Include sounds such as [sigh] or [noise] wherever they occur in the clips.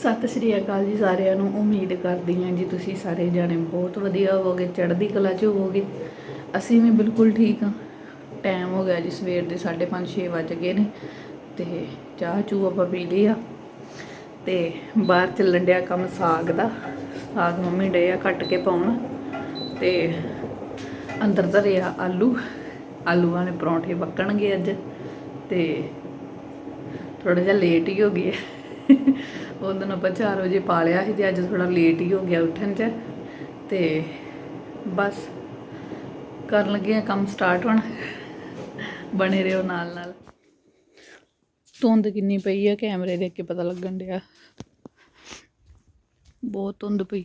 ਸਤਿ ਸ਼੍ਰੀ ਅਕਾਲ ਜੀ ਸਾਰਿਆਂ ਨੂੰ, ਉਮੀਦ ਕਰਦੀ ਹਾਂ ਜੀ ਤੁਸੀਂ ਸਾਰੇ ਜਾਣੇ ਬਹੁਤ ਵਧੀਆ ਹੋਵੋਗੇ, ਚੜ੍ਹਦੀ ਕਲਾ 'ਚ ਹੋਵੋਗੇ। ਅਸੀਂ ਵੀ ਬਿਲਕੁਲ ਠੀਕ ਹਾਂ। ਟਾਈਮ ਹੋ ਗਿਆ ਜੀ ਸਵੇਰ ਦੇ 5:30 6 ਵੱਜ ਗਏ ਨੇ ਤੇ ਚਾਹ ਚੂ ਆਪਾਂ ਪੀ ਲਈ ਆ ਤੇ ਬਾਹਰ ਚੱਲਣ ਡਿਆ ਕੰਮ ਸਾਗ ਦਾ। ਸਾਗ ਮੰਮੀ ਡੇ ਆ ਕੱਟ ਕੇ ਪਾਉਣ ਤੇ ਅੰਦਰ ਧਰੇ ਆ ਆਲੂ। ਆਲੂਆਂ ਦੇ ਪਰੌਂਠੇ ਪੱਕਣਗੇ ਅੱਜ ਤੇ ਥੋੜਾ ਜਿਹਾ ਲੇਟ ਹੀ ਹੋ ਗਏ। ਉਹ ਦਿਨ ਆਪਾਂ 4 ਵਜੇ ਪਾ ਲਿਆ ਸੀ ਤੇ ਅੱਜ ਥੋੜਾ ਲੇਟ ਹੀ ਹੋ ਗਿਆ ਉੱਠਣ 'ਚ। ਤੇ ਬਸ ਕਰਨ ਲੱਗੇ ਆ, ਕੰਮ ਸਟਾਰਟ ਹੁਣ। ਬਣੇ ਰਹੋ ਨਾਲ ਨਾਲ। ਧੁੰਦ ਕਿੰਨੀ ਪਈ ਆ, ਕੈਮਰੇ ਦੇ ਅੱਗੇ ਪਤਾ ਲੱਗਣ ਡਿਆ। ਬਹੁਤ ਧੁੰਦ ਪਈ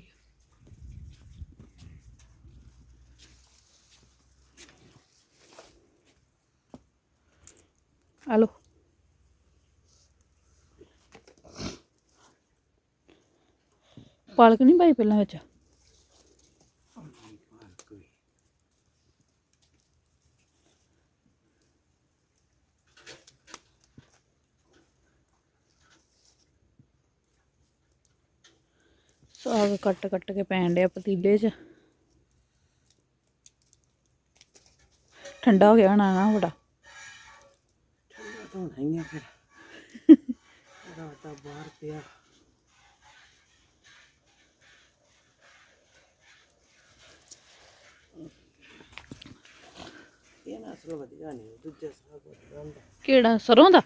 ਹਲੋ। ਪਾਲਕ ਨਹੀਂ ਪਾਈ ਪਹਿਲਾਂ ਵਿੱਚ? ਸਾਗ ਕੱਟ ਕੱਟ ਕੇ ਪੈਣ ਡਿਆ ਪਤੀਲੇ 'ਚ। ਠੰਡਾ ਹੋ ਗਿਆ ਹੋਣਾ ਨਾ ਬੜਾ। ਠੰਡਾ ਤਾਂ ਹੋਣਾ ਹੀ ਆ ਫਿਰ। [laughs] ਰਾਤਾ ਬਾਹਰ ਪਿਆ। ਇਹ ਨਾ ਅਸਲ ਵਧੀਆ ਨਹੀਂ, ਦੂਜਾ ਸਾਗ ਵਧੀਆ ਹੁੰਦਾ। ਕਿਹੜਾ, ਸਰੋਂ ਦਾ?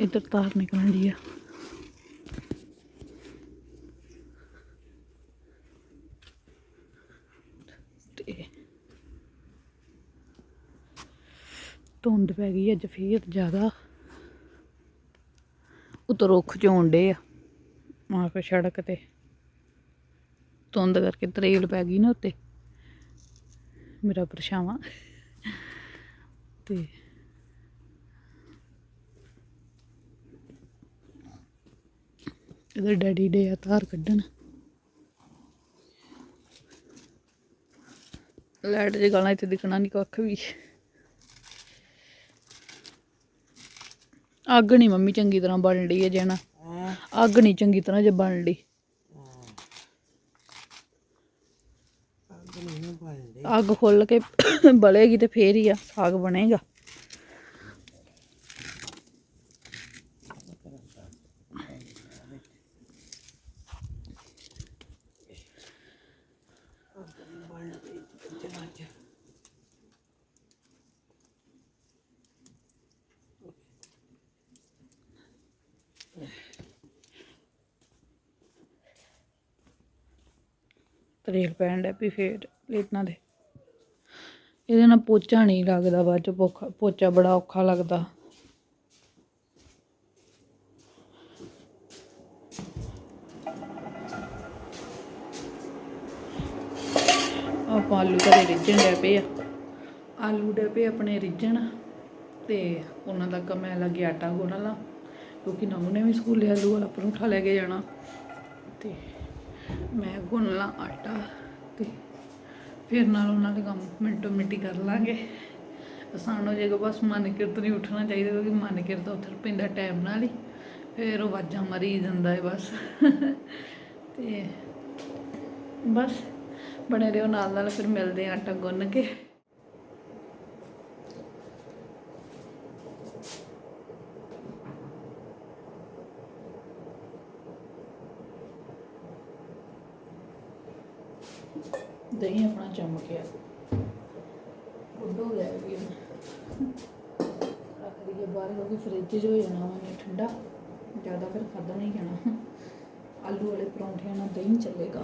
ਇੱਧਰ ਤਾਰ ਨਿਕਲਣ ਦੀ ਆ। ਧੁੰਦ ਪੈ ਗਈ ਅੱਜ ਫੇਰ ਜ਼ਿਆਦਾ। ਉਤੋਂ ਰੁੱਖ ਚੋਣ ਡੇ ਆ, ਮਾਂ ਸੜਕ ਤੇ। ਧੁੰਦ ਕਰਕੇ ਤਰੇਲ ਪੈ ਗਈ ਨਾ ਉੱਤੇ। ਮੇਰਾ ਪਰਛਾਵਾਂ ਤੇ ਇਹਦੇ ਡੈਡੀ ਦੇ ਆ ਤਾਰ ਕੱਢਣ। ਲਾਈਟ ਜਗਾਣਾ ਇੱਥੇ ਦਿਖਣਾ ਨਹੀਂ ਕੱਖ ਵੀ। ਅੱਗ ਨਹੀਂ ਮੰਮੀ ਚੰਗੀ ਤਰ੍ਹਾਂ ਬਣ ਰਹੀ ਹੈ? ਜਣਾ ਅੱਗ ਨਹੀਂ ਚੰਗੀ ਤਰ੍ਹਾਂ ਜੇ ਬਣ ਰਹੀ ਅੱਗ ਨਹੀਂ ਨਾ ਬਾਲਦੇ ਅੱਗ ਖੁੱਲ ਕੇ ਬਲੇਗੀ ਤੇ ਫੇਰ ਹੀ ਆ, ਸਾਗ ਬਣੇਗਾ। ਬਾਲਦੇ ਤਰੇਲ ਪੈਣ ਡੈ ਪਈ ਫੇਰ ਪਲੇਟਾਂ ਦੇ। ਇਹਦੇ ਨਾਲ ਪੋਚਾ ਨਹੀਂ ਲੱਗਦਾ ਬਾਅਦ ਚ ਪੋਚਾ ਬੜਾ ਔਖਾ ਲੱਗਦਾ। ਆਪਾਂ ਆਲੂ ਘਰੇ ਰਿੱਝਣ ਡੈ ਪਏ ਆ। ਆਲੂ ਡੇ ਪਏ ਆਪਣੇ ਰਿੱਝਣ ਤੇ ਉਹਨਾਂ ਦਾ ਕੰਮ ਮੈਂ ਲੱਗੀ ਆਟਾ ਗੁੰਨ ਲਾ ਕਿਉਂਕਿ ਨਮੂ ਨੇ ਵੀ ਸਕੂਲੇ ਆਲੂ ਵਾਲਾ ਪਰੌਂਠਾ ਲੈ ਕੇ ਜਾਣਾ। ਤੇ ਮੈਂ ਗੁੰਨ ਲਾ ਆਟਾ ਤੇ ਫਿਰ ਨਾਲ ਉਹਨਾਂ ਦੇ ਕੰਮ ਮਿੰਟੋ ਮਿੰਟੀ ਕਰ ਲਾਂਗੇ। ਆਸਾਨ ਹੋ ਜਾਏਗਾ, ਬਸ ਮਨ ਕਿਰਤ ਨਹੀਂ ਉੱਠਣਾ ਚਾਹੀਦਾ ਕਿਉਂਕਿ ਮਨ ਕਿਰਤ ਉੱਥੇ ਪੈਂਦਾ ਟਾਈਮ ਨਾਲ ਹੀ। ਫਿਰ ਉਹ ਵਾਜਾਂ ਮਰੀ ਜਾਂਦਾ ਹੈ ਬਸ। ਤੇ ਬਸ, ਬਣੇ ਰਹੋ ਨਾਲ ਨਾਲ, ਫਿਰ ਮਿਲਦੇ ਆ ਆਟਾ ਗੁੰਨ ਕੇ। ਦਹੀਂ ਆਪਣਾ ਚਮਕਿਆ ਉੱਡ ਹੋ ਗਿਆ ਵੀ। ਰੱਖ ਦਈਏ ਬਾਹਰ, ਕਿਉਂਕਿ ਫ੍ਰਿਜ 'ਚ ਹੋ ਜਾਣਾ ਵਾ ਠੰਡਾ। ਜ਼ਿਆਦਾ ਫਿਰ ਖਾਧਾ ਨਹੀਂ ਜਾਣਾ। ਆਲੂ ਵਾਲੇ ਪਰੌਂਠਿਆਂ ਨਾਲ ਦਹੀਂ ਚੱਲੇਗਾ।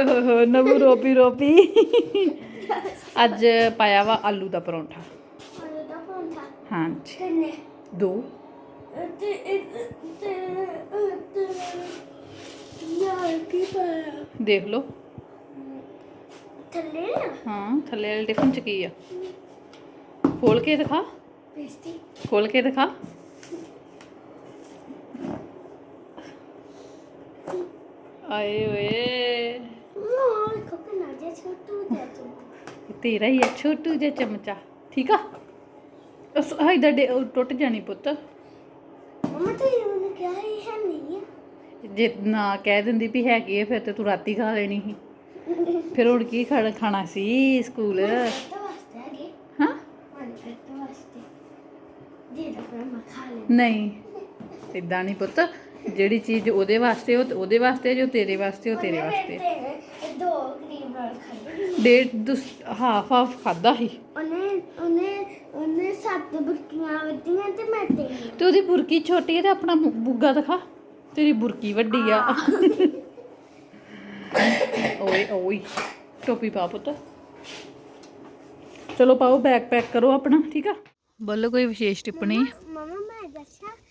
ਓਏ ਹੋਏ ਹੋਏ ਨਵੂ ਰੋਪੀ ਰੋਪੀ। ਅੱਜ ਪਾਇਆ ਵਾ ਆਲੂ ਦਾ ਪਰੌਂਠਾ। ਆਲੂ ਦਾ ਪਰੌਂਠਾ? ਹਾਂਜੀ। ਕਿੰਨੇ? ਦੋ। ਤੇ ਤੇ ਤੇ ਯਾਰ ਕੀ ਪਾਇਆ? ਦੇਖ ਲਓ। ਥੱਲੇ? ਹਾਂ ਥੱਲੇ ਵਾਲੇ ਟਿਫਨ ਚ ਕੀ ਆ? ਖੋਲ ਕੇ ਦਿਖਾ। ਪੇਸਟੀ। ਖੋਲ ਕੇ ਦਿਖਾ। ਆਏ ਓਏ। ਛੋਟੂ ਦੇ ਤੇਰਾ ਹੀ ਆ ਛੋਟੂ ਜਿਹਾ ਚਮਚਾ ਠੀਕ ਆ? ਉਸ ਡੇ ਉਹ ਟੁੱਟ ਜਾਣੀ ਪੁੱਤ। ਮਮਾ ਤੇ ਉਹਨੇ ਕਿਹਾ ਇਹ ਹੈ ਨਹੀਂ ਆ। ਜੇ ਨਾ ਕਹਿ ਦਿੰਦੀ ਵੀ ਹੈਗੀ ਆ ਫਿਰ ਤੇ ਤੂੰ ਰਾਤੀ ਖਾ ਲੈਣੀ ਸੀ। ਫਿਰ ਹੁਣ ਕੀ ਖਾਣਾ ਖਾਣਾ ਸੀ ਸਕੂਲ? ਤਾਂ ਵਾਸਤੇ ਹੈਗੇ। ਹਾਂ? ਮਨ ਤਾਂ ਵਾਸਤੇ। ਦੇ ਦਾ ਫਿਰ ਮੈਂ ਖਾ ਲੈ ਨਹੀਂ ਇਦਾਂ ਨਹੀਂ ਪੁੱਤ। ਜਿਹੜੀ ਚੀਜ਼ ਉਹਦੇ ਵਾਸਤੇ ਉਹ ਉਹਦੇ ਵਾਸਤੇ ਜੋ ਤੇਰੇ ਵਾਸਤੇ ਉਹ ਤੇਰੇ ਵਾਸਤੇ? ਤੇ ਦੋ ਕਰੀਮ ਰੋਲ ਖਾਦੇ ਡੇਢ ਹਾਫ ਹਾਫ ਖਾਦਾ ਸੀ। ਉਹਨੇ ਉਹਨੇ ਉਹਨੇ ਸੱਤ ਬੁਰਕੀਆਂ ਵੱਡੀਆਂ ਤੇ ਮੈਂ ਤਿੰਨ। ਤੇ ਉਹਦੀ ਬੁਰਕੀ ਛੋਟੀ ਹੈ ਤੇ ਆਪਣਾ ਬੁੱਗਾ ਦਿਖਾ। ਤੇਰੀ ਬੁਰਕੀ ਵੱਡੀ ਆ। [laughs] ਓਏ ਓਏ ਟੋਪੀ ਪਾ ਪੁੱਤ। ਚਲੋ ਪਾਓ ਬੈਗ ਪੈਕ ਕਰੋ ਆਪਣਾ ਠੀਕ ਆ? ਬੋਲੋ ਕੋਈ ਵਿਸ਼ੇਸ਼ ਟਿੱਪਣੀ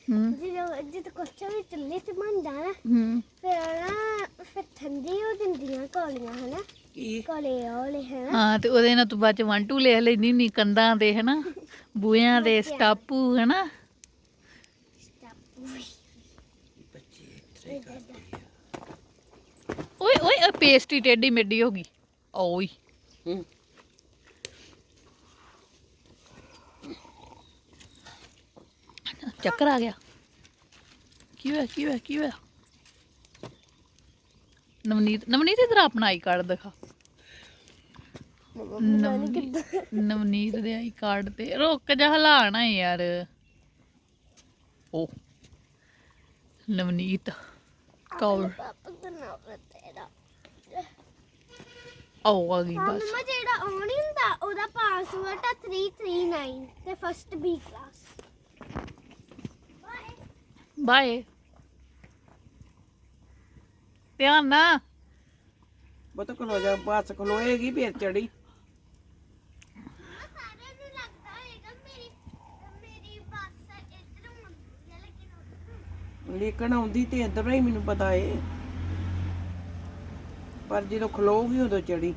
ਜਦੋਂ ਜਦੋਂ ਕੋਚਾ ਵੀ ਚੱਲੇ ਤੇ ਬਣ ਜਾਣਾ ਹੂੰ। ਫਿਰ ਨਾ ਫਿਰ ਠੰਡੀ ਹੋ ਜਾਂਦੀਆਂ ਕੋਲੀਆਂ ਹਨਾ? ਕੀ? ਕੋਲੇ ਵਾਲੇ ਹਨਾ? ਹਾਂ ਤੇ ਉਹਦੇ ਨਾਲ ਤੂੰ ਬਾਅਦ ਚ 1 2 ਲਿਖ ਲੈਂਦੀ ਹੁੰਦੀ ਕੰਧਾਂ ਦੇ ਹਨਾ? [laughs] ਬੂਹਿਆਂ ਦੇ ਸਟਾਪੂ ਹਨਾ? ਓਏ ਓਏ ਪੇਸਟੀ ਟੇਢੀ ਮੇਢੀ ਹੋ ਗਈ। ਓਏ। ਹੂੰ। ਚੱਕਰ ਆ ਗਿਆ। ਕੀ ਹੋਇਆ ਕੀ ਹੋਇਆ ਕੀ ਹੋਇਆ? ਨਵਨੀਤ ਨਵਨੀਤ ਇਧਰ ਆਪਣਾ ਆਈ ਕਾਰਡ ਦਿਖਾ। ਨਵਨੀਤ ਨਵਨੀਤ ਦੇ ਆਈ ਕਾਰਡ ਤੇ। ਰੁਕ ਜਾ ਹਲਾਣਾ ਯਾਰ। ਓ ਨਵਨੀਤ ਕੌਰ। ਪਾਪਾ ਦਾ ਨਾਮ ਤੇਰਾ ਆਓ ਆ ਗਈ ਬਸ। ਜਿਹੜਾ ਆਉਣ ਹੁੰਦਾ ਉਹਦਾ ਪਾਸਵਰਡ ਆ 339 ਤੇ ਫਸਟ ਬੀ ਕਲਾਸ ਬਾਏ। ਧਿਆਨ ਨਾ ਬਤ ਖਲੋ ਜਾ, ਬੱਸ ਖਲੋਏਗੀ ਫੇਰ ਚੜੀ। ਸਾਰਿਆਂ ਲੇਕਿਨ ਆਉਂਦੀ ਤੇ ਇੱਧਰੋਂ ਹੀ ਮੈਨੂੰ ਪਤਾ ਏ। ਪਰ ਜਦੋਂ ਖਲੋਗੀ ਉਦੋਂ ਚੜੀ।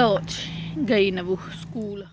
ਲਓ ਜੀ ਗਈ ਨਵੂ ਸਕੂਲ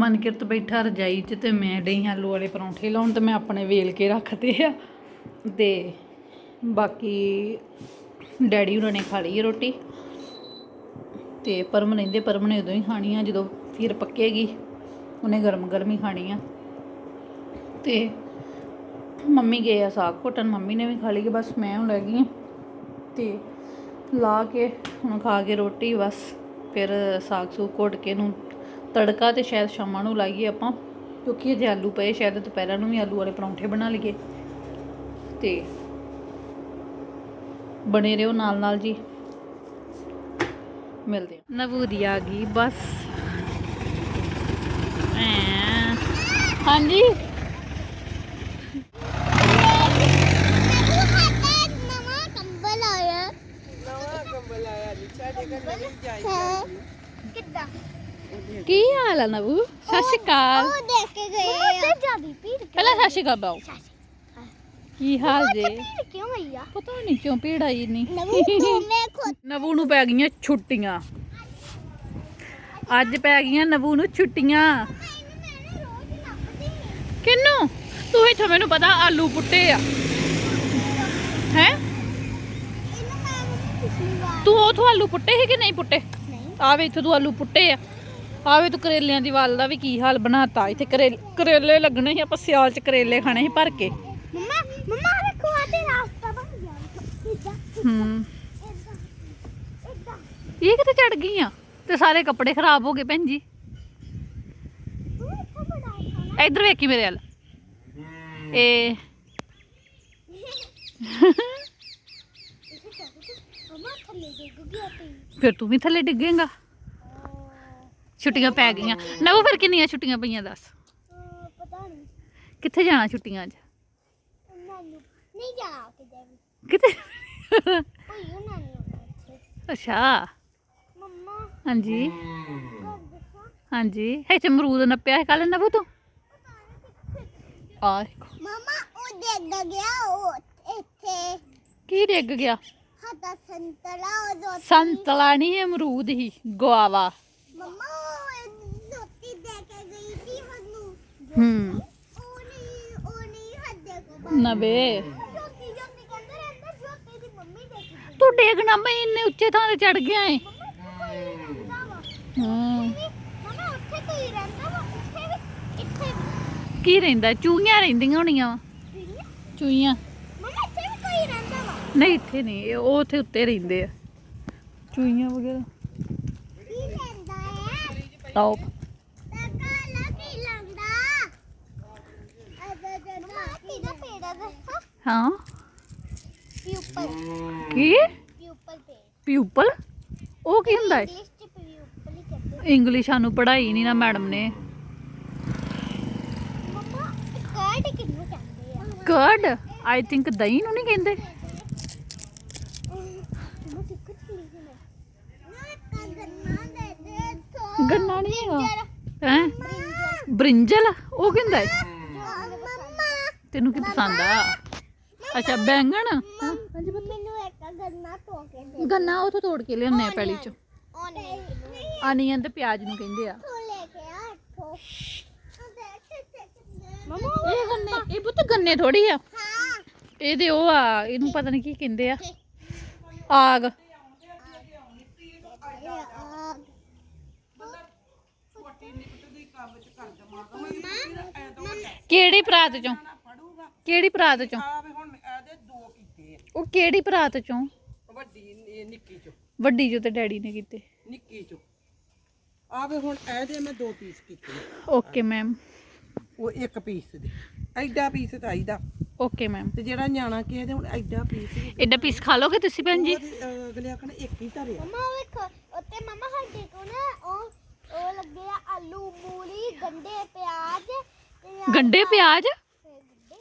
ਮਨਕਿਰਤ ਬੈਠਾ ਰਜਾਈ 'ਚ ਤੇ ਮੈਂ ਡਈ ਆਲੂ ਵਾਲੇ ਪਰੌਂਠੇ ਲਾਉਣ ਤੇ ਮੈਂ ਆਪਣੇ ਵੇਲ ਕੇ ਰੱਖਦੇ ਆ। ਤੇ ਬਾਕੀ ਡੈਡੀ ਉਹਨਾਂ ਨੇ ਖਾ ਲਈ ਹੈ ਰੋਟੀ। ਤੇ ਪਰਮ ਰਹਿੰਦੇ, ਪਰਮ ਨੇ ਉਦੋਂ ਹੀ ਖਾਣੀ ਆ, ਜਦੋਂ ਫਿਰ ਪੱਕੇਗੀ ਉਹਨੇ ਗਰਮ ਗਰਮ ਹੀ ਖਾਣੀ ਆ। ਤੇ ਮੰਮੀ ਗਏ ਆ ਸਾਗ ਘੋਟਣ, ਮੰਮੀ ਨੇ ਵੀ ਖਾ ਲਈ ਕਿ ਬਸ ਮੈਂ ਹੁਣ ਰਹਿ ਗਈ ਹਾਂ ਤੇ ਲਾ ਕੇ, ਹੁਣ ਖਾ ਕੇ ਰੋਟੀ, ਬਸ, ਫਿਰ ਸਾਗ ਸੂਗ ਘੋਟ ਕੇ ਨੂੰ ਤੜਕਾ ਤੇ ਸ਼ਾਇਦ ਸ਼ਾਮਾਂ ਨੂੰ ਲਾਈਏ ਆਪਾਂ ਕਿਉਂਕਿ ਜੇ ਆਲੂ ਪਏ ਸ਼ਾਇਦ ਦੁਪਹਿਰਾਂ ਨੂੰ ਵੀ ਆਲੂ ਵਾਲੇ ਪਰੌਂਠੇ ਬਣਾ ਲਈਏ। ਤੇ ਬਣੇ ਰਹੋ ਨਾਲ ਨਾਲ ਜੀ। ਮਿਲਦੇ ਆ ਨਵੂਦੀ ਆ ਗਈ ਬਸ। ਐਂ। ਹਾਂਜੀ? ਨਵਾਂ ਕੰਬਲ ਆਇਆ। ਨਵਾਂ ਕੰਬਲ ਆਇਆ ਜੀ ਸਾਡੇ ਘਰ ਨਵੀਂ ਜਾਈ ਹੈ। ਕਿੱਦਾਂ? ਕੀ ਹਾਲ ਆ ਨਵੂ? ਸਤਿ ਸ਼੍ਰੀ ਅਕਾਲ। ਉਹ ਦੇਖ ਕੇ ਗਏ ਆ। ਤੇ ਜਾਦੀ ਪੀੜ ਪਹਿਲਾਂ ਸਤਿ ਸ਼੍ਰੀ ਅਕਾਲ ਬਾਓ। ਕੀ ਹਾਲ ਜੇ? ਪੀੜ ਕਿਉਂ ਆਈ ਆ? ਪਤਾ ਨਹੀਂ ਕਿਉਂ ਪੀੜ ਆਈ ਨਹੀਂ ਨਵੂ ਤੂੰ ਮੈਂ ਖੁਦ ਨਵੂ ਨੂੰ ਪੈ ਗਈਆਂ ਛੁੱਟੀਆਂ। ਅੱਜ ਪੈ ਗਈਆਂ ਨਵੂ ਨੂੰ ਛੁੱਟੀਆਂ। ਕਿੰਨੂੰ? ਤੂੰ ਇੱਥੋਂ ਮੈਨੂੰ ਪਤਾ ਆਲੂ ਪੁੱਟੇ ਆ। ਹੈ? ਇਹਨੂੰ ਮੈਂ ਪਿਛਲੀ ਵਾਰ ਤੂੰ ਉਥੋਂ ਆਲੂ ਪੁੱਟੇ ਸੀ ਕਿ ਨਹੀਂ ਪੁੱਟੇ? ਨਹੀਂ। ਆਵੇ ਇੱਥੋਂ ਤੂੰ ਆਲੂ ਪੁੱਟੇ ਆ। ਆਵੇ ਤੂੰ ਕਰੇਲਿਆਂ ਦੀ ਵੱਲ ਦਾ ਵੀ ਕੀ ਹਾਲ ਬਣਾਤਾ? ਇੱਥੇ ਕਰੇ ਕਰੇਲੇ ਲੱਗਣੇ ਸੀ ਆਪਾਂ ਸਿਆਲ ਚ ਕਰੇਲੇ ਖਾਣੇ ਸੀ ਭਰ ਕੇ। ਮੰਮਾ ਮੰਮਾ ਵੇਖੋ ਆ ਤੇ ਰਾਸਤਾ ਬਣ ਗਿਆ। ਇੱਦਾਂ ਹੂੰ। ਇੱਦਾਂ। ਇੱਦਾਂ ਇਹ ਕਿੱਥੇ ਚੜ ਗਈਆਂ? ਤੇ ਸਾਰੇ ਕੱਪੜੇ ਖਰਾਬ ਹੋ ਗਏ ਭੈਣ ਜੀ। ਇੱਧਰ ਵੇਖੀ ਮੇਰੇ ਵੱਲ। ਇਹ ਫਿਰ ਤੂੰ ਵੀ ਥੱਲੇ ਡਿੱਗੇਂਗਾ? ਛੁੱਟੀਆਂ ਪੈ ਗਈਆਂ। ਨਵੂ ਫਿਰ ਕਿੰਨੀਆਂ ਛੁੱਟੀਆਂ ਪਈਆਂ ਦੱਸ? ਪਤਾ ਨਹੀਂ ਕਿੱਥੇ ਜਾਣਾ ਛੁੱਟੀਆਂ 'ਚ ਨਹੀਂ ਜਾ ਕੇ ਜਾਵੀ ਕਿਤੇ ਕੋਈ ਉਹਨਾਂ ਨਹੀਂ ਆਉਣਾ ਇੱਥੇ ਅੱਛਾ। ਮੰਮਾ ਹਾਂਜੀ। ਹਾਂਜੀ ਇੱਥੇ ਅਮਰੂਦ ਨੱਪਿਆ ਕੱਲ ਨਵੂ ਤੂੰ? ਆ ਮਮਾ ਉਹ ਡਿੱਗ ਗਿਆ ਉਹ ਇੱਥੇ ਕੀ ਡਿੱਗ ਗਿਆ? ਹੱਥਾ ਸੰਤਰਾ ਉਹ ਸੰਤਲਾ ਨਹੀਂ ਅਮਰੂਦ ਹੀ ਗਵਾਵਾ। ਮਮਾ ਉਹ ਨੋਟੀ ਦੇ ਕੇ ਗਈ ਸੀ ਸਾਨੂੰ। ਹੂੰ। ਉਹ ਨਹੀਂ ਉਹ ਨਹੀਂ ਹੱਦੇ ਕੋ ਬਾਹਰ। ਨਵੇ ਜੋਤੀ ਜੋਤੀ ਕਹਿੰਦੇ ਰਹਿੰਦੇ ਜੋਤੀ ਦੀ ਮੰਮੀ ਦੇ ਕੇ ਗਈ। ਤੂੰ ਡੇਗਣਾ ਮੈਂ ਇੰਨੇ ਉੱਚੇ ਥਾਂ ਤੇ ਚੜ ਗਿਆ ਏ। ਮੰਮਾ ਇੱਥੇ ਕੋਈ ਰਹਿੰਦਾ ਵਾ। ਹੂੰ। ਮਮਾ ਉੱਥੇ ਕੋਈ ਰਹਿੰਦਾ ਵਾ। ਉੱਥੇ ਵੀ ਇੱਥੇ ਵੀ। ਕੀ ਰਹਿੰਦਾ? ਚੂਹੀਆਂ ਰਹਿੰਦੀਆਂ ਹੋਣੀਆਂ ਵਾ। ਚੂਹੀਆਂ। ਮਮਾ ਇੱਥੇ ਵੀ ਕੋਈ ਰਹਿੰਦਾ ਵਾ। ਨਹੀਂ ਇੱਥੇ ਨਹੀਂ ਇਹ ਉਹ ਉੱਥੇ ਉੱਤੇ ਰਹਿੰਦੇ ਆ। ਚੂਹੀਆਂ ਵਗੈਰਾ। ਟੌਪ ਹਾਂ ਪਿਊਪਲ ਕੀ? ਪਿਊਪਲ ਉਹ ਕੀ ਹੁੰਦਾ ਹੈ? ਇੰਗਲਿਸ਼ ਸਾਨੂੰ ਪੜ੍ਹਾਈ ਨਹੀਂ ਨਾ ਮੈਡਮ ਨੇ। ਮਮਾ ਕਾਰਡ ਕਿੰਨੂੰ ਕਹਿੰਦੇ ਆ? ਕਰਡ ਆਈ ਥਿੰਕ ਦਹੀਂ ਨੂੰ ਨਹੀਂ ਕਹਿੰਦੇ ਮਮਾ ਸਿੱਖ ਚਲੀ ਗਈ ਨਾ ਇੱਕ ਗੰਨਾ ਦੇ ਦੇ ਤੋ ਗੰਨਾ ਨਹੀਂ ਹੈਗਾ? ਹੈ? ਬ੍ਰਿੰਜਲ? ਉਹ ਕਹਿੰਦਾ ਹੈ? ਤੈਨੂੰ ਕੀ ਪਸੰਦ ਆ? ਅੱਛਾ ਬੈਂਗਣ? ਮੈਨੂੰ ਇੱਕ ਗੰਨਾ ਧੋ ਕੇ ਦੇ ਗੰਨਾ ਉਥੋਂ ਤੋੜ ਕੇ ਲਿਆਉਂਦੇ ਆ ਪੈਲੀ ਚ। ਉਹ ਨਹੀਂ ਆਨੀਅਨ ਤੇ ਪਿਆਜ਼ ਨੂੰ ਕਹਿੰਦੇ ਆ। ਤੂੰ ਲੈ ਕੇ ਆ ਇੱਥੋਂ। ਮਮਾ ਇਹ ਗੰਨੇ ਇਹ ਪੁੱਤ ਗੰਨੇ ਥੋੜੀ ਆ। ਹਾਂ। ਇਹ ਤੇ ਉਹ ਆ ਇਹਨੂੰ ਪਤਾ ਨਹੀਂ ਕੀ ਕਹਿੰਦੇ ਆ। [laughs] ਆਗ। ਕਿਹੜੀ ਪ੍ਰਾਤ ਚੋਂ? ਕਿਹੜੀ ਪ੍ਰਾਤ ਚੋਂ? ਆਵੇ ਹੁਣ ਇਹਦੇ ਦੋ ਕੀਤੇ ਆ ਉਹ ਕਿਹੜੀ ਪ੍ਰਾਤ ਚੋਂ? ਵੱਡੀ ਇਹ ਨਿੱਕੀ ਚੋਂ ਵੱਡੀ ਜੋ ਤੇ ਡੈਡੀ ਨੇ ਕੀਤੇ। ਨਿੱਕੀ ਚੋਂ ਆਵੇ ਹੁਣ ਇਹਦੇ ਮੈਂ ਦੋ ਪੀਸ ਕੀਤੇ ਓਕੇ ਮੈਮ ਉਹ ਇੱਕ ਪੀਸ ਦੇ। ਐਡਾ ਪੀਸ ਤਾਂ ਆਈਦਾ। ਓਕੇ ਮੈਮ ਤੇ ਜਿਹੜਾ ਨਿਆਣਾ ਕਿਸੇ ਦੇ ਹੁਣ ਐਡਾ ਪੀਸ ਐਡਾ ਪੀਸ ਖਾ ਲੋਗੇ ਤੁਸੀਂ ਭੈਣ ਜੀ? ਉਹਦੇ, ਅਹ, ਅਗਲੇ ਆਖਣ ਇੱਕ ਹੀ ਧਰਿਆ। ਮਮਾ ਵੇਖੋ ਉੱਤੇ ਮਮਾ ਸਾਡੇ ਕੋ ਨਾ ਉਹ ਉਹ ਲੱਗੇ ਆ ਆਲੂ ਗੰਡੇ ਪਿਆਜ਼ ਤੇ ਨਾਲ ਗੰਡੇ ਪਿਆਜ਼? ਗੰਡੇ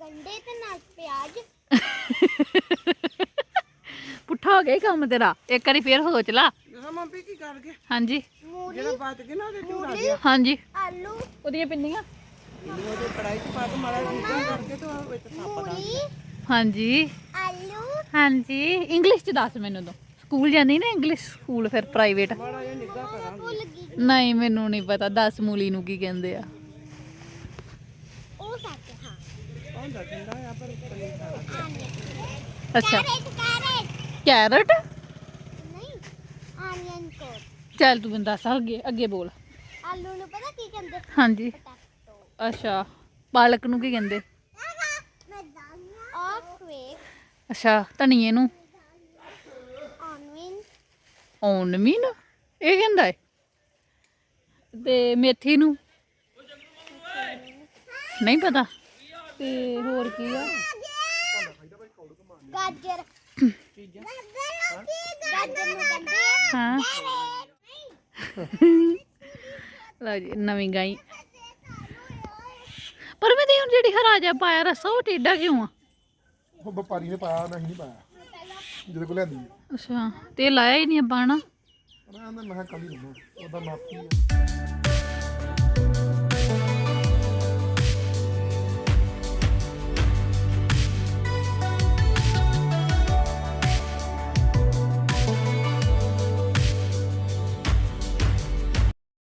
ਗੰਡੇ ਤੇ ਨਾਲ ਪਿਆਜ਼। ਪੁੱਠਾ ਹੋ ਗਿਆ ਈ ਕੰਮ ਤੇਰਾ। ਇੱਕ ਵਾਰੀ ਫੇਰ ਸੋਚ ਲਾ। ਮੰਮੀ ਕੀ ਕਰ ਗਏ? ਹਾਂਜੀ। ਮੂਲੀ ਜਿਹੜਾ ਬਚ ਗਿਆ ਨਾ ਉਹਦੇ ਚੋਂ ਲਾ ਮੂਲੀ ਦਿਆ ਹਾਂਜੀ। ਆਲੂ। ਉਹਦੀਆਂ ਪਿੰਨੀਆਂ। ਇਹਨੂੰ ਉਹਦੇ ਕੜਾਈ ਚ ਪਾ ਕੇ ਮਾੜਾ ਜਿਹਾ ਕਰਕੇ ਤੇ ਉਹ ਵਿੱਚ ਥਾਪਾ ਲਾ ਮੂਲੀ ਹਾਂਜੀ। ਆਲੂ। ਹਾਂਜੀ। ਇੰਗਲਿਸ਼ ਚ ਦੱਸ ਮੈਨੂੰ ਤੂੰ। ਸਕੂਲ ਜਾਂਦੀ ਨਾ ਇੰਗਲਿਸ਼ ਸਕੂਲ ਫਿਰ ਪ੍ਰਾਈਵੇਟ ਨਹੀਂ, ਮੈਨੂੰ ਨਹੀਂ ਪਤਾ, ਦੱਸ ਮੂਲੀ ਨੂੰ ਕੀ ਕਹਿੰਦੇ ਆ। ਉਹ ਸੱਚ ਹਾਂ ਅੱਛਾ। ਕੈਰਟ? ਨਹੀਂ ਆਨੀਅਨ ਕੋਟ ਚੱਲ ਤੂੰ ਮੈਨੂੰ ਦੱਸ, ਅੱਗੇ ਅੱਗੇ ਬੋਲ। ਆਲੂ ਨੂੰ ਪਤਾ ਕੀ ਕਹਿੰਦੇ ਹਾਂਜੀ। ਅੱਛਾ। ਪਾਲਕ ਨੂੰ ਕੀ ਕਹਿੰਦੇ? ਅੱਛਾ, ਧਨੀਏ ਨੂੰ? ਔਨਮੀਨ ਇਹ ਕਹਿੰਦਾ ਹੈ ਤੇ ਮੇਥੀ ਨੂੰ। ਨਹੀਂ ਪਤਾ। ਤੇ ਹੋਰ ਕੀ ਆ? ਗਾਜਰ। ਚੀਜ਼ਾਂ ਗਾਜਰ ਨੂੰ ਕਹਿੰਦੇ ਆ ਹਾਂ। ਲਓ ਜੀ ਨਵੀਂ ਗਾਈ। ਪਰ ਮੈਂ ਤੇ ਹੁਣ ਜਿਹੜੀ ਹਰਾਜਾ ਪਾਇਆ ਰਸਾ ਉਹ ਟੇਡਾ ਕਿਉਂ ਆ? ਉਹ ਵਪਾਰੀ ਨੇ ਪਾਇਆ ਨਹੀਂ ਨਹੀਂ ਪਾਇਆ। ਜਿਹਦੇ ਕੋਲ ਲੈਂਦੀ ਅੱਛਾ ਤੇ ਇਹ ਲਾਇਆ ਹੀ ਨਹੀਂ ਆਪਾਂ ਹਨਾ? ਮੈਂ ਕਿਹਾ ਕੱਲ ਹੀ ਲਵਾਂ, ਉਹਦਾ ਨਾਪੀ ਆ।